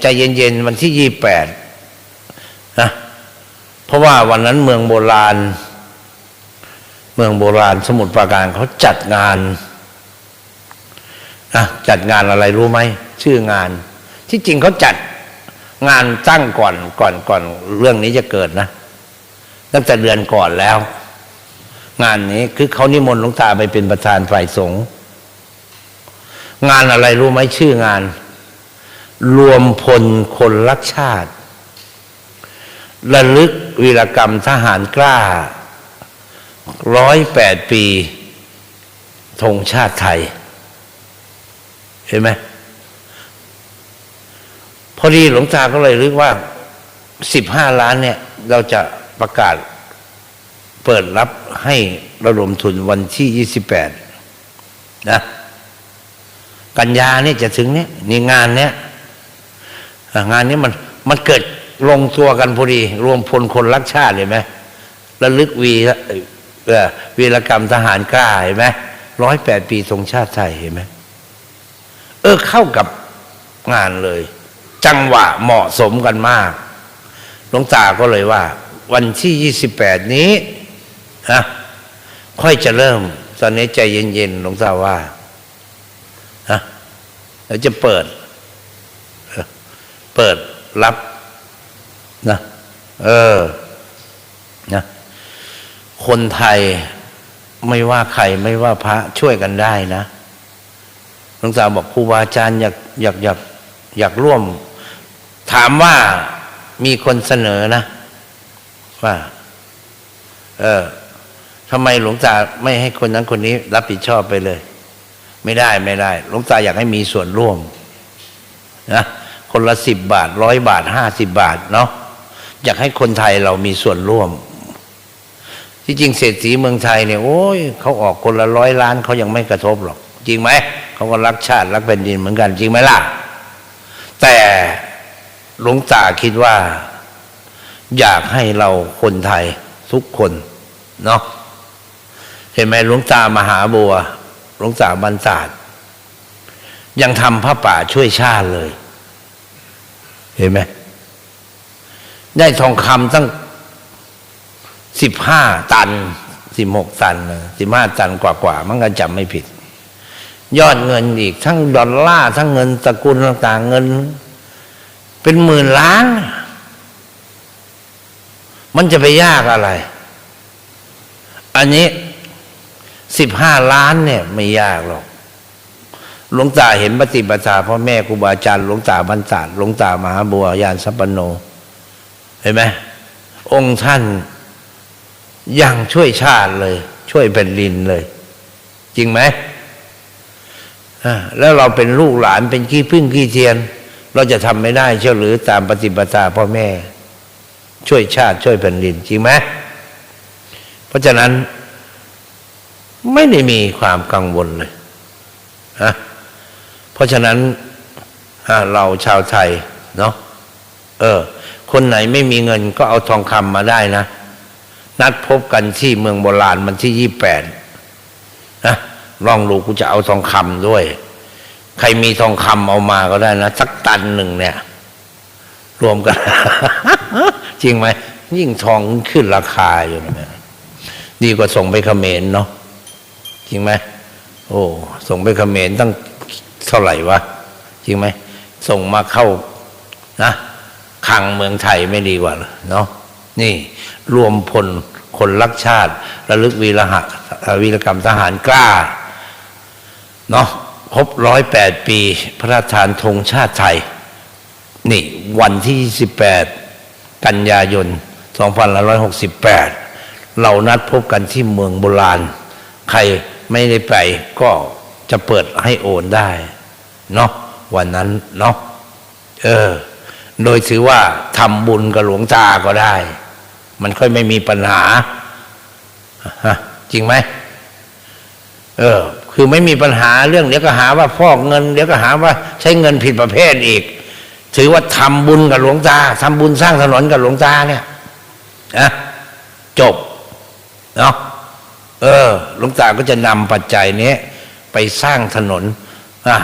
ใจเย็นๆวันที่ยี่แปดนะเพราะว่าวันนั้นเมืองโบราณ เมืองโบราณสมุทรปราการเขาจัดงานนะจัดงานอะไรรู้ไหมชื่องาน ที่จริงเขาจัดงานตั้งก่อนก่อนก่อนเรื่องนี้จะเกิดนะตั้งแต่เดือนก่อนแล้ว งานนี้คือเขานิมนต์หลวงตาไปเป็นประธานฝ่ายสงฆ์งานอะไรรู้ไหมชื่องาน รวมพลคนรักชาติ ระลึกวีรกรรมทหารกล้าร้อยแปดปีธงชาติไทย เห็นไหมพอดีหลวงตาก็เลยรึกว่าสิบห้าล้านเนี่ย เราจะประกาศเปิดรับให้ระดมทุนวันที่ยี่สิบแปดนะ กันยาเนี่ยจะถึงเนี่ยในงานเนี้ย งานนี้มันมันเกิดลงตัวกันพอดี รวมพลคนรักชาติเห็นไหมระลึกวีวีรกรรมทหารกล้าเห็นไหมร้อยแปดปีทรงชาติไทยเห็นไหมเออเข้ากับงานเลย จังหวะเหมาะสมกันมากหลวงตาก็เลยว่า วันที่ยี่สิบแปดนี้นะค่อยจะเริ่ม ตอนนี้ใจเย็นๆหลวงตาว่านะแล้วจะเปิด เปิดรับนะเออนะคนไทยไม่ว่าใครไม่ว่าพระช่วยกันได้นะหลวงตาบอกครูบาอาจารย์อยากอยากอยากอยากร่วม ถามว่ามีคนเสนอนะว่า เออทำไมหลวงตาไม่ให้คนนั้นคนนี้ รับผิดชอบไปเลย ไม่ได้ไม่ได้ หลวงตาอยากให้มีส่วนร่วม นะ คนละสิบบาทร้อยบาทห้าสิบบาทเนาะอยากให้คนไทยเรามีส่วนร่วม ที่จริงเศรษฐีเมืองไทยเนี่ยโอ้ยเขาออกคนละร้อยล้านเขายังไม่กระทบหรอก จริงไหมเขาก็รักชาติรักแผ่นดินเหมือนกันจริงไหมล่ะ แต่หลวงตาคิดว่า อยากให้เราคนไทยทุกคนเนาะเห็นไหมหลวงตามหาบัวหลวงตาบรรศาสตร์ยังทำพระป่าช่วยชาติเลย เห็นไหมได้ทองคำตั้งสิบห้าตันสิบหกตันสิบห้าตันกว่ากว่าๆมันก็จำไม่ผิด ยอดเงินอีก ทั้งดอลลาร์ทั้งเงินสกุลต่างๆเงิน เป็นหมื่นล้าน มันจะไปยากอะไร อันนี้สิบห้าล้านเนี่ยไม่ยากหรอก หลวงตาเห็นปฏิปทาพ่อแม่ครูบาอาจารย์หลวงตาบรรดาหลวงตามหาบัวยานสัปปโน เห็นไหมองค์ท่านยังช่วยชาติเลย ช่วยแผ่นดินเลย จริงไหมแล้วเราเป็นลูกหลานเป็นขี้พึ่งขี้เทียน เราจะทำไม่ได้เชียวหรือตามปฏิปทาพ่อแม่ ช่วยชาติช่วยแผ่นดิน จริงไหมเพราะฉะนั้นไม่ได้มีความกังวลเลยนะ เพราะฉะนั้นเราชาวไทยเนาะเออ คนไหนไม่มีเงินก็เอาทองคำมาได้นะ นัดพบกันที่เมืองโบราณมันที่ยี่แปดนะลองดูกูจะเอาทองคำด้วย ใครมีทองคำเอามาก็ได้นะ สักตันหนึ่งเนี่ย รวมกัน จริงไหม ยิ่งทองขึ้นราคาอยู่นะดีกว่าส่งไปเขมรเนาะจริงไหมโอ้ส่งไปเขมรตั้ง เท่าไหร่วะจริงไหมส่งมาเข้านะขังเมืองไทยไม่ดีกว่าเหรอเนาะนี่รวมพลคนรักชาติ ระลึกวีรหะวีรกรรมทหารกล้าเนาะครบร้อยแปดปี พระราชทานธงชาติไทย นี่ วันที่28กันยายน2568เรานัดพบกันที่เมืองโบราณ ใครไม่ได้ไปก็จะเปิดให้โอนได้ เนาะวันนั้นเนาะเออ โดยถือว่าทำบุญกับหลวงตาก็ได้ มันค่อยไม่มีปัญหาฮะจริงไหมเออ คือไม่มีปัญหาเรื่องเดี๋ยวก็หาว่าฟอกเงิน เดี๋ยวก็หาว่าใช้เงินผิดประเภทอีก ถือว่าทำบุญกับหลวงตาทำบุญสร้างถนนกับหลวงตาเนี่ยนะจบเนาะเออหลวงตาก็จะนำปัจจัยนี้ไปสร้างถนนอะ